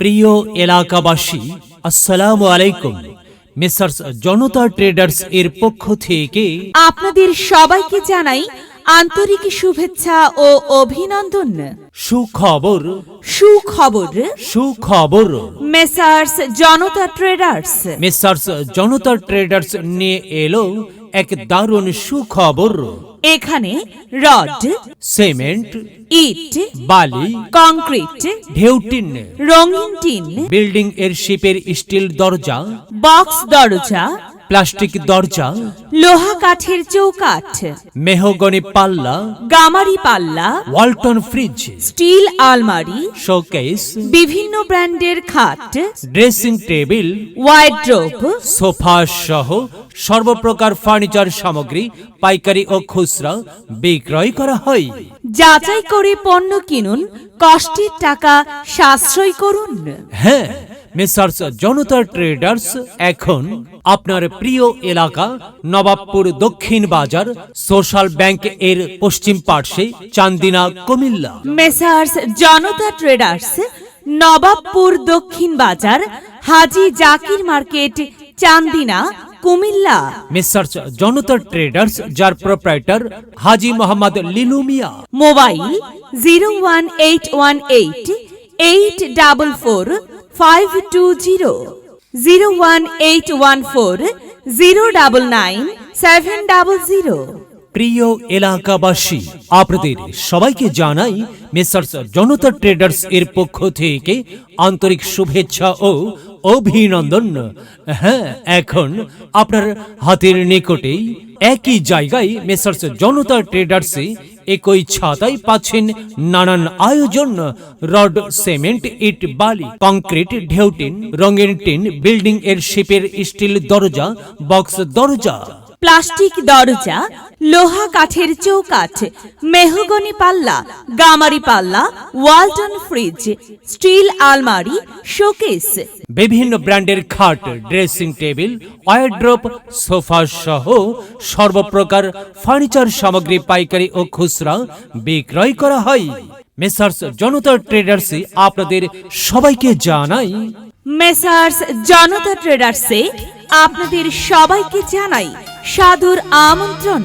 প্রিয় এলাকাবাসী আসসালামু আলাইকুম। মিস্টার্স জনতা ট্রেডার্স এর পক্ষ থেকে আপনাদের সবাইকে জানাই আন্তরিক শুভেচ্ছা ও অভিনন্দন। সুখবর। সুখবর। সুখবর। Messrs Janata traders. Messrs Janata traders নিয়ে এলো এক দারুণ সুখবর। এখানে রড সিমেন্ট ইট বালি কংক্রিট ঢেউটিন রঙিন টিন বিল্ডিং এর শিপের স্টিল দরজা বক্স দরজা প্লাস্টিক দরজা লোহা কাঠের চৌকাঠ মেহগনি পাল্লা গামারি পাল্লা ওয়ালটন ফ্রিজ স্টিল আলমারি শোকেস বিভিন্ন ব্র্যান্ডের খাট ড্রেসিং টেবিল ওয়াইড্রোপ সোফা সহ সর্বপ্রকার ফার্নিচার সামগ্রী পাইকারি ও খুচরা বিক্রয় করা হয়। যাচাই করে পণ্য কিনুন কষ্টের টাকা সাশ্রয় করুন। হ্যাঁ মিসার্স জনতা ট্রেডার্স এখন আপনার প্রিয় এলাকা নবাবপুর দক্ষিণ বাজার সোশ্যাল ব্যাংক এর পশ্চিম পার্শ্বে চান্দিনা কুমিল্লা। মেসার্স জনতা ট্রেডার্স নবাবপুর দক্ষিণ বাজার Haji Zakir market Chandina Comilla. Messrs Janata traders যার proprietor Haji Mohammad Lilumia mobile zero one eight one eight eight double four five two zero zero one eight one four zero double nine seven double zero প্রিয় এলাকাবাসী, আপনাদের সবাইকে জানাই মিসার্স Janata traders এর পক্ষ থেকে আন্তরিক শুভেচ্ছা ও অভিনন্দন। হ্যাঁ এখন আপনার হাতের নিকটেই একই জায়গায় মেসার্স জনতা ট্রেডার্সে একই ছাতাই পাচ্ছেন নানান আয়োজন। রড, সিমেন্ট, ইট, বালি, কংক্রিট ঢেউটিন রঙের টিন, বিল্ডিং এর শিপের স্টিল দরজা, বক্স দরজা। প্লাস্টিক দরজা লোহা কাঠের চৌকাঠ মেহগনি পাল্লা গামারি পাল্লা ওয়ালটন ফ্রিজ স্টিল আলমারি শোকেস। বিভিন্ন ব্র্যান্ডের খাট ড্রেসিং টেবিল ওয়ারড্রোপ সোফা সহ সর্বপ্রকার ফার্নিচার সামগ্রী পাইকারি ও খুচরা বিক্রয় করা হয়। মেসার্স জনতা ট্রেডার্সে আপনাদের সবাইকে জানাই। মেসার্স জনতা ট্রেডার্সে আপনাদের সবাইকে জানাই সাদর আমন্ত্রণ।